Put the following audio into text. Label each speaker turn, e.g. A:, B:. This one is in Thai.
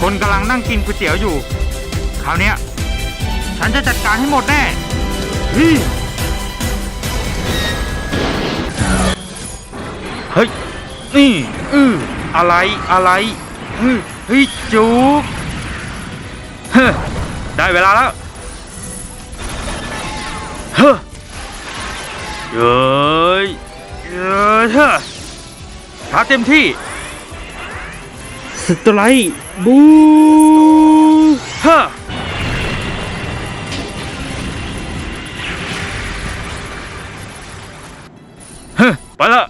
A: คนกำลังนั่งกินก๋วยเตี๋ยวอยู่ คราวเนี้ย ฉันจะจัดการให้หมดแน่เฮ้ยเฮ้ย นี่อืออะไรอะไรเฮ้ยเฮ้ยจุกเฮ้ยได้เวลาแล้วเฮ้ยเย้ยเย้ยเฮ้อชาร์จเต็มที่ สไตรค์บูเฮ้อเฮ้อไปละ